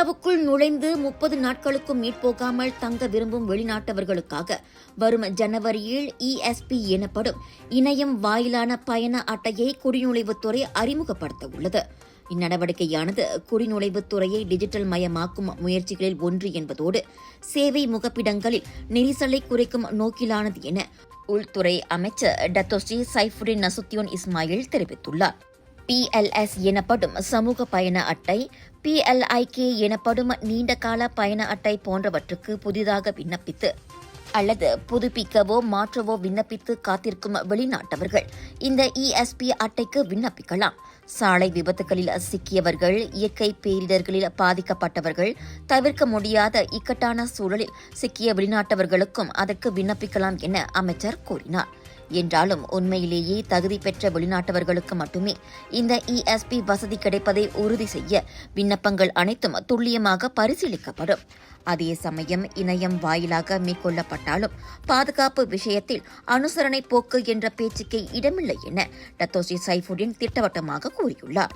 இந்தியாவுக்குள் நுழைந்து முப்பது நாட்களுக்கும் மேற்போகாமல் தங்க விரும்பும் வெளிநாட்டவர்களுக்காக வரும் ஜனவரியில் இஎஸ்பி எனப்படும் இணையம் வாயிலான பயண அட்டையை குடிநுழைவுத்துறை அறிமுகப்படுத்த உள்ளது இந்நடவடிக்கையானது குடிநுழைவுத்துறையை டிஜிட்டல் மயமாக்கும் முயற்சிகளில் ஒன்று என்பதோடு சேவை முகப்பிடங்களில் நெரிசலை குறைக்கும் நோக்கிலானது என உள்துறை அமைச்சர் டத்தோஸ்ரீ சைஃபுடின் நசுத்தியோன் இஸ்மாயில் தெரிவித்துள்ளார். பிஎல்எஸ் எனப்படும் சமூக பயண அட்டை பிஎல்ஐகே எனப்படும் நீண்டகால பயண அட்டை போன்றவற்றுக்கு புதிதாக விண்ணப்பித்து அல்லது புதுப்பிக்கவோ மாற்றவோ விண்ணப்பித்து காத்திருக்கும் வெளிநாட்டவர்கள் இந்த இஎஸ்பி அட்டைக்கு விண்ணப்பிக்கலாம். சாலை விபத்துகளில் சிக்கியவர்கள் இயற்கை பேரிடர்களில் பாதிக்கப்பட்டவர்கள் தவிர்க்க முடியாத இக்கட்டான சூழலில் சிக்கிய வெளிநாட்டவர்களுக்கும் அதற்கு விண்ணப்பிக்கலாம் என அமைச்சர் கூறினார். என்றாலும் உண்மையிலேயே தகுதி பெற்ற வெளிநாட்டவர்களுக்கு மட்டுமே இந்த இஎஸ்பி வசதி கிடைப்பதை உறுதி செய்ய விண்ணப்பங்கள் அனைத்தும் துல்லியமாக பரிசீலிக்கப்படும். அதே சமயம் இணையம் வாயிலாக மேற்கொள்ளப்பட்டாலும் பாதுகாப்பு விஷயத்தில் அனுசரணை போக்கு என்ற பேச்சுக்கே இடமில்லை என டத்தோசி சைஃபுடின் திட்டவட்டமாக கூறியுள்ளார்.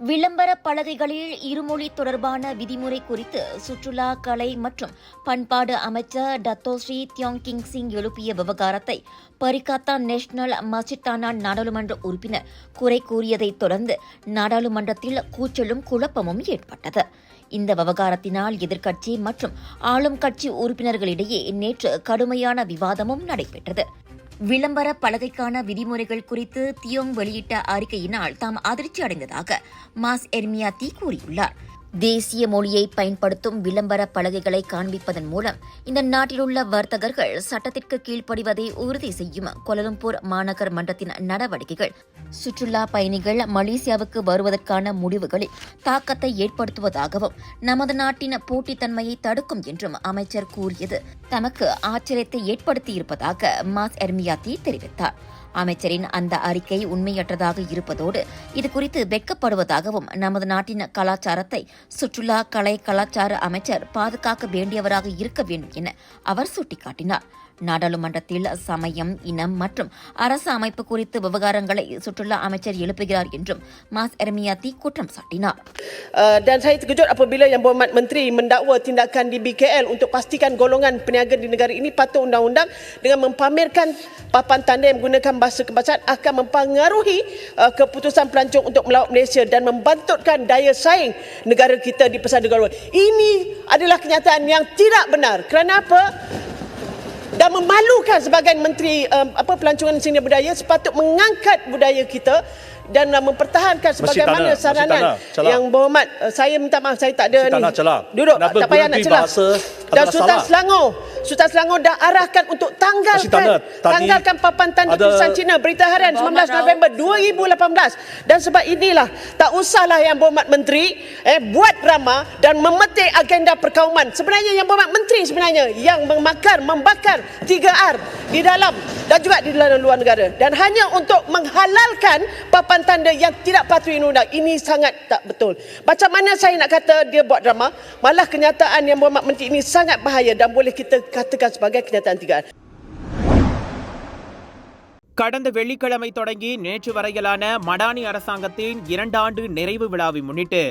விளம்பர பலகைகளில் இருமொழி தொடர்பான விதிமுறை குறித்து சுற்றுலா கலை மற்றும் பண்பாடு அமைச்சர் டத்தோஸ்ரீ தியோங் கிங் சிங் எழுப்பிய விவகாரத்தை பரிகாத்தா நேஷனல் மசிட்டானா நாடாளுமன்ற உறுப்பினர் குறை கூறியதைத் தொடர்ந்து நாடாளுமன்றத்தில் கூச்சலும் குழப்பமும் ஏற்பட்டது. இந்த விவகாரத்தினால் எதிர்க்கட்சி மற்றும் ஆளும் கட்சி உறுப்பினர்களிடையே நேற்று கடுமையான விவாதமும் நடைபெற்றது. விளம்பர பலகைக்கான விதிமுறைகள் குறித்து தியோங் வெளியிட்ட அறிக்கையினால் தாம் அதிர்ச்சி அடைந்ததாக மாஸ் எர்மியா தீ கூறியுள்ளார். தேசிய மொழியை பயன்படுத்தும் விளம்பர பலகைகளை காண்பிப்பதன் மூலம் இந்த நாட்டிலுள்ள வர்த்தகர்கள் சட்டத்திற்கு கீழ்ப்படிவதை உறுதி செய்யும் கோலலம்பூர் மாநகர் மன்றத்தின் நடவடிக்கைகள். சுற்றுலா பயணிகள் மலேசியாவுக்கு வருவதற்கான முடிவுகளில் தாக்கத்தை ஏற்படுத்துவதாகவும் நமது நாட்டின் போட்டித்தன்மையை தடுக்கும் என்றும் அமைச்சர் கூறியது. தமக்கு ஆச்சரியத்தை ஏற்படுத்தியிருப்பதாக மாஸ் எர்மியாத்தி தெரிவித்தார். அமைச்சரின் அந்த அறிக்கை உண்மையற்றதாக இருப்பதோடு இதுகுறித்து வெட்கப்படுவதாகவும் நமது நாட்டின் கலாச்சாரத்தை சுற்றுலா கலை கலாச்சார அமைச்சர் பாதுகாக்க வேண்டியவராக இருக்க வேண்டும் என அவர் சுட்டிக்காட்டினார். நாடாளுமன்றத்தில் சமயம் இனம் மற்றும் அரசு அமைப்பு குறித்து விவகாரங்களை சுற்றுலா அமைச்சர் எழுப்புகிறார் என்றும் மாஸ் எர்மியாத்தி குற்றம் சாட்டினார் Uh, dan saya terkejut apabila Yang Berhormat Menteri mendakwa tindakan di BKL untuk pastikan golongan peniaga di negara ini patuh undang-undang dengan mempamerkan papan tanda yang menggunakan bahasa kebangsaan akan mempengaruhi uh, keputusan pelancong untuk melawat Malaysia dan membantutkan daya saing negara kita di pasar negara luar. Ini adalah kenyataan yang tidak benar. Kerana apa? Memalukan sebagai menteri um, apa pelancongan seni budaya sepatut mengangkat budaya kita dan uh, mempertahankan sebagaimana saranan yang berhormat. Uh, saya minta maaf saya tak ada Masjid ni. duduk Kenapa tak payah nak celah. dan Sultan salah? Selangor Sultan Selangor dah arahkan untuk tanggalkan tadi tanggalkan papan tanda ada- tulisan Cina. Berita harian 19 November 2018 dan sebab inilah tak usahlah yang berhormat menteri eh buat drama dan memetik agenda perkauman. Sebenarnya yang berhormat menteri sebenarnya yang memakar membakar 3R di dalam dan juga di dalam luar negara. Dan hanya untuk menghalalkan papan tanda yang tidak patuhi undang ini sangat tak betul. Macam mana saya nak kata dia buat drama? Malah kenyataan yang berhormat menteri ini sangat bahaya dan boleh kita கத்துக்க sebagai kenyataan 3R கடந்த வெள்ளிக்கிழமை தொடங்கி நேற்று வரையிலான மடானி அரசாங்கத்தின் இரண்டாண்டு நிறைவு விழாவை முன்னிட்டு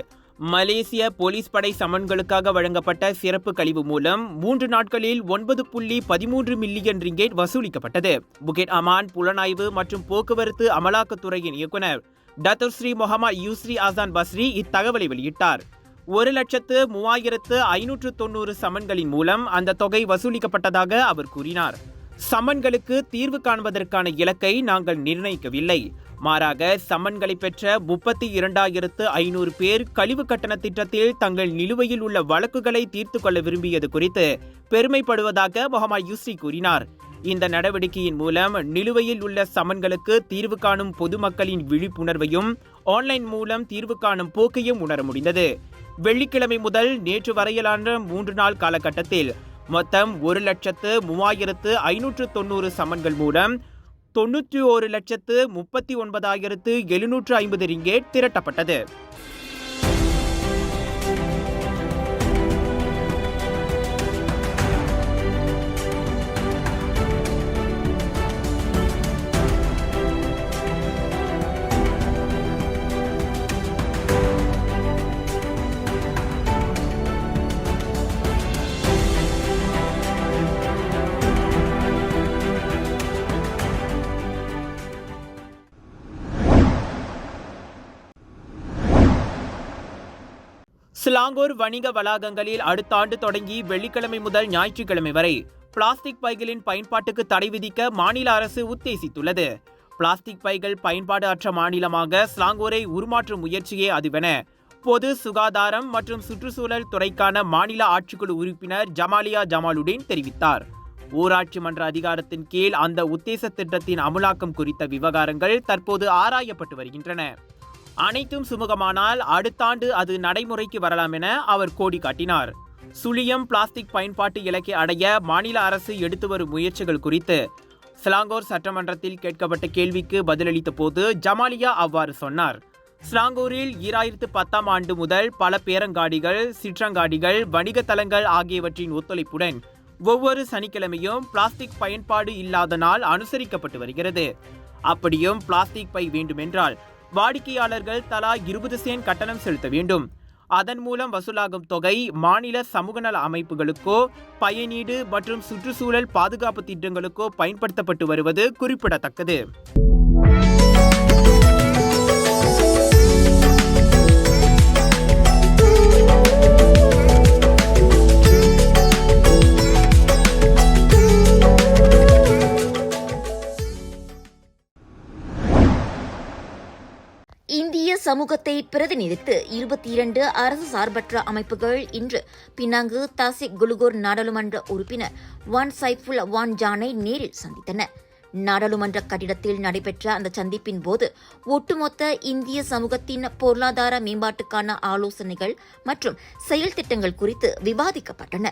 மலேசிய போலீஸ் படை சமன்களுக்காக வழங்கப்பட்ட சிறப்பு கழிவு மூலம் மூன்று நாட்களில் ஒன்பது புள்ளி பதிமூன்று மில்லியன் ரிங்கேட் வசூலிக்கப்பட்டது. புகேட் அமான் புலனாய்வு மற்றும் போக்குவரத்து அமலாக்கத்துறையின் இயக்குனர் டத்தர் ஸ்ரீ முகமது யூஸ்ரி ஆசான் பஸ்ரி இத்தகவலை வெளியிட்டார். ஒரு லட்சத்து மூவாயிரத்து ஐநூற்று தொண்ணூறு சமன்களின் மூலம் அந்த தொகை வசூலிக்கப்பட்டதாக அவர் கூறினார். சமன்களுக்கு தீர்வு காண்பதற்கான இலக்கை நாங்கள் நிர்ணயிக்கவில்லை. மாறாக சம்மன்களை பெற்ற முப்பத்தி இரண்டாயிரத்து ஐநூறு பேர் கழிவு கட்டண திட்டத்தில் தங்கள் நிலுவையில் உள்ள வழக்குகளை தீர்த்து கொள்ள விரும்பியது குறித்து பெருமைப்படுவதாக மொஹமா யூஸ்ரி கூறினார். இந்த நடவடிக்கையின் மூலம் நிலுவையில் உள்ள சமன்களுக்கு தீர்வு காணும் பொதுமக்களின் விழிப்புணர்வையும் ஆன்லைன் மூலம் தீர்வு காணும் போக்கையும் உணர முடிந்தது. வெள்ளிக்கிழமை முதல் நேற்று வரையிலான மூன்று நாள் காலகட்டத்தில் மொத்தம் ஒரு லட்சத்து மூவாயிரத்து ஐநூற்று தொண்ணூறு சமன்கள் மூலம் தொண்ணூற்றி ஒரு லட்சத்து முப்பத்தி ஒன்பதாயிரத்து எழுநூற்று ஐம்பது ரிங்கேட் திரட்டப்பட்டது. சிலாங்கூர் வணிக வளாகங்களில் அடுத்த ஆண்டு தொடங்கி வெள்ளிக்கிழமை முதல் ஞாயிற்றுக்கிழமை வரை பிளாஸ்டிக் பைகளின் பயன்பாட்டுக்கு தடை விதிக்க மாநில அரசு உத்தேசித்துள்ளது. பிளாஸ்டிக் பைகள் பயன்பாடு அற்ற மாநிலமாக ஸ்லாங்கூரை உருமாற்றும் முயற்சியே அதுவென பொது சுகாதாரம் மற்றும் சுற்றுச்சூழல் துறைக்கான மாநில ஆட்சிக்குழு உறுப்பினர் ஜமாலியா ஜமாலுடீன் தெரிவித்தார். ஊராட்சி மன்ற அதிகாரத்தின் கீழ் அந்த உத்தேச திட்டத்தின் அமுலாக்கம் குறித்த விவகாரங்கள் தற்போது ஆராயப்பட்டு வருகின்றன. அனைத்தும் சுமூகமானால் அடுத்த ஆண்டு அது நடைமுறைக்கு வரலாம் என அவர் கோடி காட்டினார். சுழியம் பிளாஸ்டிக் பயன்பாட்டு இலக்கை அடைய மாநில அரசு எடுத்து வரும் முயற்சிகள் குறித்து சிலாங்கூர் சட்டமன்றத்தில் கேட்கப்பட்ட கேள்விக்கு பதிலளித்த போது ஜமாலியா அவ்வாறு சொன்னார். சிலாங்கூரில் ஈராயிரத்து பத்தாம் ஆண்டு முதல் பல பேரங்காடிகள் சிற்றங்காடிகள் வணிக தலங்கள் ஆகியவற்றின் ஒத்துழைப்புடன் ஒவ்வொரு சனிக்கிழமையும் பிளாஸ்டிக் பயன்பாடு இல்லாத நாள் அனுசரிக்கப்பட்டு வருகிறது. அப்படியும் பிளாஸ்டிக் பை வேண்டுமென்றால் வாடிக்கையாளர்கள் தலா இருபது சேன் கட்டணம் செலுத்த வேண்டும். அதன் மூலம் வசூலாகும் தொகை மாநில சமூக நல அமைப்புகளுக்கோ பயனீடு மற்றும் சுற்றுச்சூழல் பாதுகாப்பு திட்டங்களுக்கோ பயன்படுத்தப்பட்டு வருவது குறிப்பிடத்தக்கது. சமூகத்தை பிரதிநிதித்து இருபத்தி இரண்டு அரசு சார்பற்ற அமைப்புகள் இன்று பினாங்கு தாசிக் குலுகோர் நாடாளுமன்ற உறுப்பினர் வான் சைஃபுல் வான் ஜானை நேரில் சந்தித்தன. நாடாளுமன்ற கட்டிடத்தில் நடைபெற்ற அந்த சந்திப்பின் போது ஒட்டுமொத்த இந்திய சமூகத்தின் பொருளாதார மேம்பாட்டுக்கான ஆலோசனைகள் மற்றும் செயல் திட்டங்கள் குறித்து விவாதிக்கப்பட்டன.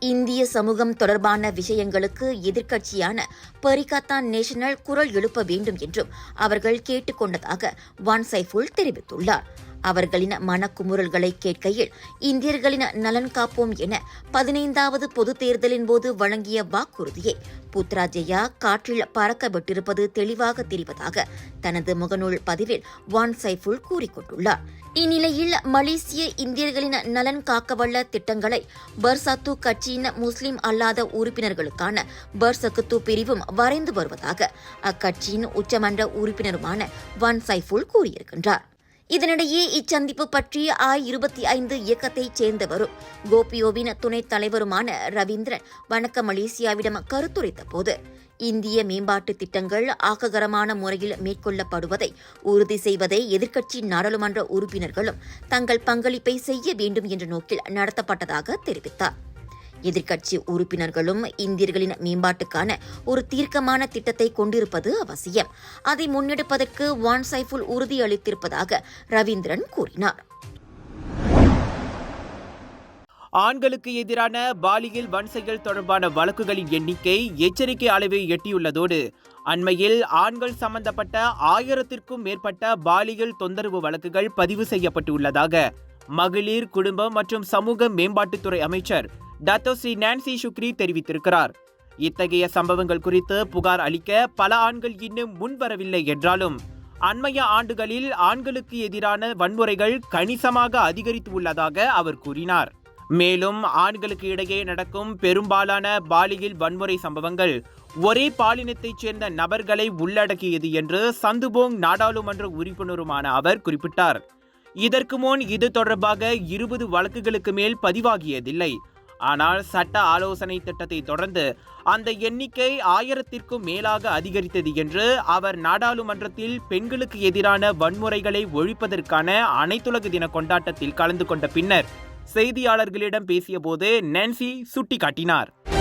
இந்திய சமூகம் தொடர்பான விஷயங்களுக்கு எதிர்க்கட்சியான பரிகாத்தான் நேஷனல் குரல் எழுப்ப வேண்டும் என்றும் அவர்கள் கேட்டுக்கொண்டதாக வான் சைஃபுல் தெரிவித்துள்ளார். அவர்களின் மனக்குமுறல்களை கேட்கையில் இந்தியர்களின் நலன் காப்போம் என பதினைந்தாவது பொதுத் தேர்தலின் போது வழங்கிய வாக்குறுதியை புத்ராஜயா காற்றில் பறக்க விட்டிருப்பது தெளிவாக தெரிவதாக தனது முகநூல் பதிவில் வான் சைஃபுல் கூறிக்கொண்டுள்ளார். இந்நிலையில் மலேசிய இந்தியர்களின் நலன் காக்கவல்ல திட்டங்களை பர்சாத்து கட்சியின் முஸ்லிம் அல்லாத உறுப்பினர்களுக்கான பர்சகுத்து பிரிவும் வரைந்து வருவதாக அக்கட்சியின் உச்சமன்ற உறுப்பினருமான வான் சைஃபுல் கூறியிருக்கின்றார். இதனிடையே இச்சந்திப்பு பற்றி ஆ இருபத்தி ஐந்து இயக்கத்தைச் சேர்ந்தவரும் கோபியோவின் துணைத் தலைவருமான ரவீந்திரன் வணக்க மலேசியாவிடம் கருத்துரைத்த போது இந்திய மேம்பாட்டு திட்டங்கள் ஆக்ககரமான முறையில் மேற்கொள்ளப்படுவதை உறுதி செய்வதை எதிர்க்கட்சி நாடாளுமன்ற உறுப்பினர்களும் தங்கள் பங்களிப்பை செய்ய வேண்டும் என்ற நோக்கில் நடத்தப்பட்டதாக தெரிவித்தார். எதிர்க்கட்சி உறுப்பினர்களும் இந்தியர்களின் மேம்பாட்டுக்கான ஒரு தீர்க்கமான திட்டத்தை கொண்டிருப்பது அவசியம். அதை முன்னெடுப்பதற்கு வான் சைஃபுல் உறுதியளித்திருப்பதாக ரவீந்திரன் கூறினார். ஆண்களுக்கு எதிரான பாலியல் வன்செயல் தொடர்பான வழக்குகளின் எண்ணிக்கை எச்சரிக்கை அளவை எட்டியுள்ளதோடு அண்மையில் ஆண்கள் சம்பந்தப்பட்ட ஆயிரத்திற்கும் மேற்பட்ட பாலியல் தொந்தரவு வழக்குகள் பதிவு செய்யப்பட்டுள்ளதாக மகளிர் குடும்பம் மற்றும் சமூக மேம்பாட்டுத்துறை அமைச்சர் டத்தோ ஸ்ரீ நான்சி சுக்ரி தெரிவித்திருக்கிறார். இத்தகைய சம்பவங்கள் குறித்து புகார் அளிக்க பல ஆண்கள் இன்னும் முன்வரவில்லை என்றாலும் அண்மைய ஆண்டுகளில் ஆண்களுக்கு எதிரான வன்முறைகள் கணிசமாக அதிகரித்து உள்ளதாக அவர் கூறினார். மேலும் ஆண்களுக்கு இடையே நடக்கும் பெரும்பாலான பாலியல் வன்முறை சம்பவங்கள் ஒரே பாலினத்தைச் சேர்ந்த நபர்களை உள்ளடக்கியது என்று சந்துபோங் நாடாளுமன்ற உறுப்பினருமான அவர் குறிப்பிட்டார். இதற்கு முன் இது தொடர்பாக இருபது வழக்குகளுக்கு மேல் பதிவாகியதில்லை. ஆனால் சட்ட ஆலோசனை திட்டத்தை தொடர்ந்து அந்த எண்ணிக்கை ஆயிரத்திற்கும் மேலாக அதிகரித்தது என்று அவர் நாடாளுமன்றத்தில் பெண்களுக்கு எதிரான வன்முறைகளை ஒழிப்பதற்கான அனைத்துலக தின கொண்டாட்டத்தில் கலந்து கொண்ட பின்னர் செய்தியாளர்களிடம் பேசியபோது நான்சி சுட்டிக்காட்டினார்.